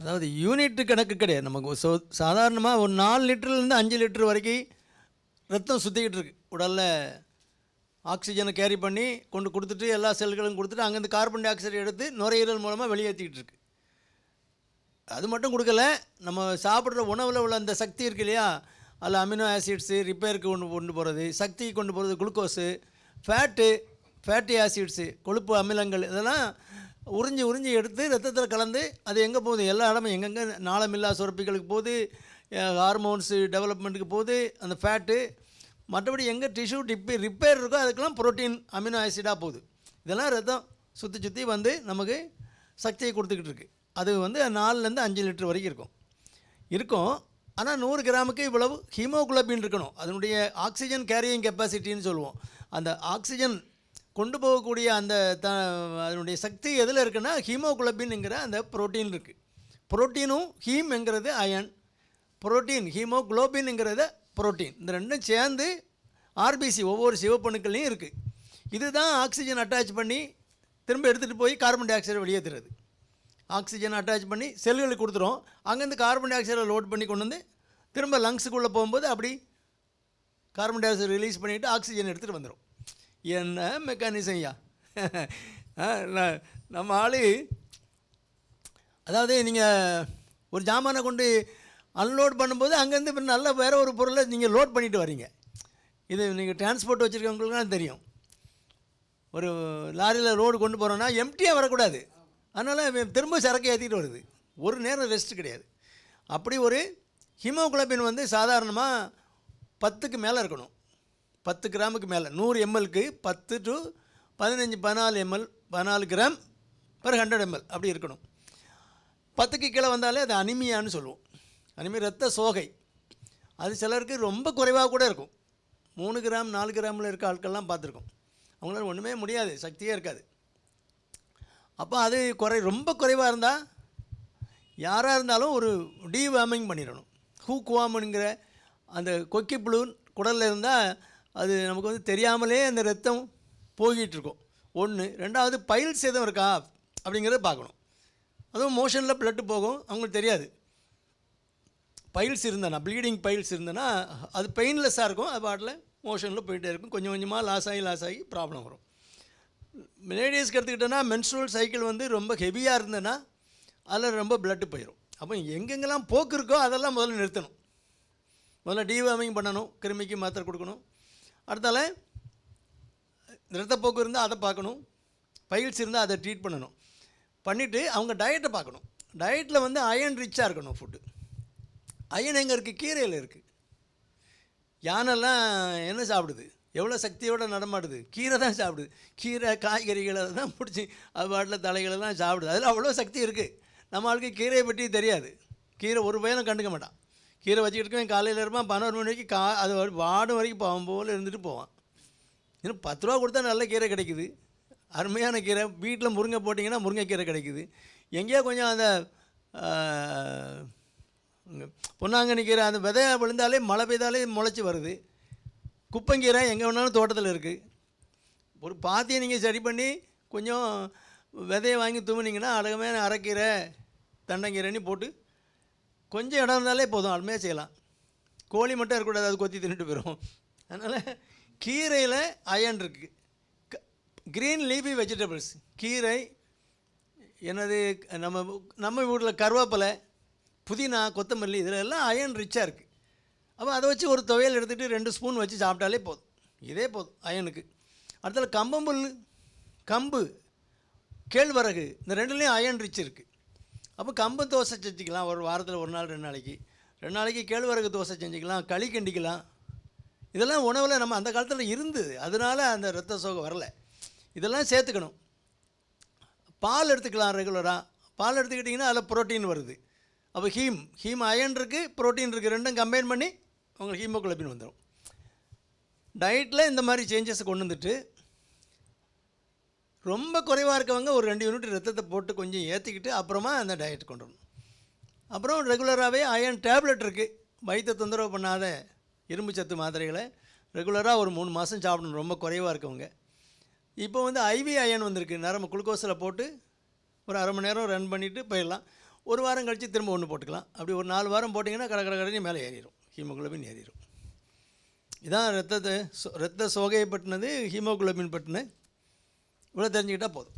அதாவது யூனிட் கணக்கு கிடையாது. நமக்கு சோ சாதாரணமாக ஒரு நாலு லிட்டர்லேருந்து அஞ்சு லிட்டர் வரைக்கும் ரத்தம் சுற்றிக்கிட்டு இருக்கு. உடலில் ஆக்சிஜனை கேரி பண்ணி கொண்டு கொடுத்துட்டு எல்லா செல்களும் கொடுத்துட்டு அங்கேருந்து கார்பன் டை ஆக்சைடு எடுத்து நுரையீரல் மூலமாக வெளியேற்றிக்கிட்டு இருக்கு. அது மட்டும் கொடுக்கல. நம்ம சாப்பிட்ற உணவில் உள்ள அந்த சக்தி இருக்கு இல்லையா? அதில் அமினோ ஆசிட்ஸு ரிப்பேருக்கு கொண்டு கொண்டு போகிறது சக்திக்கு கொண்டு போகிறது குளுக்கோஸு ஃபேட்டு ஃபேட்டி ஆசிட்ஸு கொழுப்பு அமிலங்கள் இதெல்லாம் உறிஞ்சி உறிஞ்சி எடுத்து ரத்தத்தில் கலந்து அது எங்கே போகுது? எல்லா இடமும் எங்கெங்கே நாளமில்லா சுரப்பிகளுக்கு போகுது ஹார்மோன்ஸு டெவலப்மெண்ட்டுக்கு போகுது அந்த ஃபேட்டு மற்றபடி எங்கே டிஷ்யூ டிப்பி ரிப்பேர் இருக்கோ அதுக்கெல்லாம் ப்ரோட்டீன் அமினோ ஆசிடாக போகுது. இதெல்லாம் ரத்தம் சுற்றி சுற்றி வந்து நமக்கு சக்தியை கொடுத்துக்கிட்டு இருக்குது அது வந்து நாலுலேருந்து அஞ்சு லிட்டர் வரைக்கும் இருக்கும். இருக்கும். ஆனால் நூறு கிராமுக்கு இவ்வளவு ஹீமோகுளோபின் இருக்கணும். அதனுடைய ஆக்சிஜன் கேரியிங் கெப்பாசிட்டின்னு சொல்லுவோம். அந்த ஆக்சிஜன் கொண்டு போகக்கூடிய அந்த த அதனுடைய சக்தி எதில் இருக்குன்னா ஹீமோகுளோபின்ங்கிற அந்த புரோட்டீன் இருக்குது புரோட்டீனும் ஹீம்ங்கிறது அயன். புரோட்டீன் ஹீமோகுளோபின்ங்கிறது புரோட்டீன். இந்த ரெண்டும் சேர்ந்து ஆர்பிசி ஒவ்வொரு சிவப்பணுக்கள்லையும் இருக்குது இதுதான் ஆக்சிஜன் அட்டாச் பண்ணி திரும்ப எடுத்துகிட்டு போய் கார்பன் டை ஆக்சைடை வெளியேற்றுறது ஆக்சிஜன் அட்டாச் பண்ணி செல்களுக்கு கொடுத்துரும். அங்கேருந்து கார்பன் டை ஆக்சைடை லோட் பண்ணி கொண்டு வந்து திரும்ப லங்ஸுக்குள்ளே போகும்போது அப்படி கார்பன் டை ஆக்சைடு ரிலீஸ் பண்ணிவிட்டு ஆக்சிஜன் எடுத்துகிட்டு வந்துடும் என்ன மெக்கானிசம் ஐயா? நம்ம ஆள் அதாவது நீங்கள் ஒரு ஜாமானை கொண்டு அன்லோட் பண்ணும்போது அங்கேருந்து இப்போ நல்ல வேறு ஒரு பொருளை நீங்கள் லோட் பண்ணிட்டு வரீங்க. இது நீங்கள் டிரான்ஸ்போர்ட் வச்சுருக்கவங்களுக்குலாம் தெரியும். ஒரு லாரியில் லோடு கொண்டு போகிறோன்னா எம்டியாக வரக்கூடாது. அதனால் திரும்ப சரக்கு ஏற்றிட்டு வருது. ஒரு நேரம் ரெஸ்ட் கிடையாது. அப்படி ஒரு ஹீமோகுளோபின் வந்து சாதாரணமாக பத்துக்கு மேலே இருக்கணும். பத்து கிராமுக்கு மேலே. நூறு எம்எல்க்கு பத்து டு பதினஞ்சு பதினாலு எம்எல் பதினாலு கிராம் பர் ஹண்ட்ரட் எம்எல் அப்படி இருக்கணும். பத்துக்கு கீழே வந்தாலே அது அனிமியான்னு சொல்லுவோம். அனிமி ரத்த சோகை. அது சிலருக்கு ரொம்ப குறைவாக கூட இருக்கும். மூணு கிராம் நாலு கிராமில் இருக்க ஆட்கள்லாம் பார்த்துருக்கோம். அவங்களால ஒன்றுமே முடியாது சக்தியே இருக்காது. அப்போ அது குறை ரொம்ப குறைவாக இருந்தால் யாராக இருந்தாலும் ஒரு டீவார்மிங் பண்ணிடணும். ஹூக்வாமுங்கிற அந்த கொக்கி புழு குடலில் இருந்தால் அது நமக்கு வந்து தெரியாமலே அந்த ரத்தம் போய்கிட்டுருக்கும் ஒன்று ரெண்டாவது பைல்ஸ் எதுவும் இருக்கா அப்படிங்கிறத பார்க்கணும். அதுவும் மோஷனில் ப்ளட்டு போகும். அவங்களுக்கு தெரியாது. பைல்ஸ் இருந்தனா ப்ளீடிங் பைல்ஸ் இருந்தனா அது பெயின்லெஸ்ஸாக இருக்கும். அது பாட்டில் மோஷனில் போயிட்டே இருக்கும். கொஞ்சம் கொஞ்சமாக லாஸ் ஆகி லாஸ் ஆகி ப்ராப்ளம் வரும். லேடிஸ்க்கு எடுத்துக்கிட்டோன்னா மென்ஸ்ட்ரல் சைக்கிள் வந்து ரொம்ப ஹெவியாக இருந்ததுன்னா அதில் ரொம்ப பிளட்டு போயிடும் அப்போ எங்கெங்கெல்லாம் போக்கு இருக்கோ அதெல்லாம் முதல்ல நிறுத்தணும். முதல்ல டீவார்மிங் பண்ணணும். கிருமிக்கு மாத்திரை கொடுக்கணும். அடுத்தால ரத்தப்போக்கு இருந்தால் அதை பார்க்கணும். பைல்ஸ் இருந்தால் அதை ட்ரீட் பண்ணணும். பண்ணிவிட்டு அவங்க டயட்டை பார்க்கணும். டயட்டில் வந்து அயன் ரிச்சாக இருக்கணும் ஃபுட்டு அயன் எங்கே இருக்குது கீரையில் இருக்குது யானைலாம் என்ன சாப்பிடுது? எவ்வளோ சக்தியோடு நடமாடுது? கீரை தான் சாப்பிடுது. கீரை காய்கறிகளை தான் பிடிச்சி அது பாட்டில் தலைகளெல்லாம் சாப்பிடுது. அதில் அவ்வளோ சக்தி இருக்குது நம்ம ஆளுக்கு கீரையை பற்றி தெரியாது. கீரை ஒரு பையனும் கண்டுக்க மாட்டான். கீரை வச்சுக்கிட்டு இருக்கவன் காலையில் இருப்பான் பதினோரு மணி வரைக்கும் கா அது வாடும் வரைக்கும் போவான் போல் இருந்துட்டு போவான். ஏன்னா பத்து ரூபா கொடுத்தா நல்ல கீரை கிடைக்குது. அருமையான கீரை. வீட்டில் முருங்கை போட்டிங்கன்னா முருங்கைக்கீரை கிடைக்குது. எங்கேயோ கொஞ்சம் அந்த ஆ, பொன்னாங்கண்ணி கீரை அந்த விதை விழுந்தாலே மழை பெய்தாலே முளைச்சி வருது. குப்பங்கீரை எங்கே வேணாலும் தோட்டத்தில் இருக்குது ஒரு பாத்தியை நீங்கள் சரி பண்ணி கொஞ்சம் விதையை வாங்கி தூவுனீங்கன்னா அழகமான அரைக்கீரை தண்டங்கீரைன்னு போட்டு கொஞ்சம் இடம் இருந்தாலே போதும் அருமையாக செய்யலாம். கோழி மட்டும் இருக்கக்கூடாது அது கொத்தி தின்னுட்டு போயிடும் அதனால் கீரையில் அயன் இருக்குது க்ரீன் லீஃபி வெஜிடபிள்ஸ் கீரை என்னது நம்ம நம்ம வீட்டில் கருவேப்பிலை புதினா கொத்தமல்லி இதில் எல்லாம் அயன் ரிச்சாக இருக்குது அப்போ அதை வச்சு ஒரு துவையல் எடுத்துகிட்டு ரெண்டு ஸ்பூன் வச்சு சாப்பிட்டாலே போதும். இதே போதும் அயனுக்கு அடுத்தது கம்பம்புல் கம்பு கேழ்வரகு இந்த ரெண்டுலேயும் அயன் ரிச் இருக்குது அப்போ கம்பு தோசை செஞ்சுக்கலாம். ஒரு வாரத்தில் ஒரு நாள் ரெண்டு நாளைக்கு. ரெண்டு நாளைக்கு கேழ்வரகு தோசை செஞ்சுக்கலாம் களி கிண்டிக்கலாம். இதெல்லாம் உணவில் நம்ம அந்த காலத்தில் இருந்தது அதனால அந்த ரத்த சோகம் வரல. இதெல்லாம் சேர்த்துக்கணும். பால் எடுத்துக்கலாம் ரெகுலராக பால் எடுத்துக்கிட்டிங்கன்னா அதில் புரோட்டீன் வருது. அப்போ ஹீம் ஹீம் அயன் இருக்குது புரோட்டீன் இருக்குது ரெண்டும் கம்பைன் பண்ணி உங்களுக்கு ஹீமோகுளோபின் வந்துடும் டயட்டில் இந்த மாதிரி சேஞ்சஸ் கொண்டு வந்துட்டு ரொம்ப குறைவாக இருக்கவங்க ஒரு ரெண்டு யூனிட் ரத்தத்தை போட்டு கொஞ்சம் ஏற்றிக்கிட்டு அப்புறமா அந்த டயட் கொண்டு வரணும். அப்புறம் ரெகுலராகவே அயன் டேப்லெட் இருக்குது வயிற்றை தொந்தரவு பண்ணாத இரும்பு சத்து மாத்திரைகளை ரெகுலராக ஒரு மூணு மாதம் சாப்பிடணும். ரொம்ப குறைவாக இருக்கவங்க. இப்போ வந்து ஐவி அயன் வந்திருக்கு. நரம்பு குளுக்கோஸில் போட்டு ஒரு அரை மணி நேரம் ரன் பண்ணிவிட்டு போயிடலாம். ஒரு வாரம் கழித்து திரும்ப ஒன்று போட்டுக்கலாம். அப்படி ஒரு நாலு வாரம் போட்டிங்கன்னா கடை கடை மேலே ஏறிடும் ஹீமோகுளோபின் ஏறிடும் இதான் ரத்தத்தை ரத்த சோகையை பட்டினது ஹீமோகுளோபின் பட்டின இவ்வளோ தெரிஞ்சுக்கிட்டால் போதும்.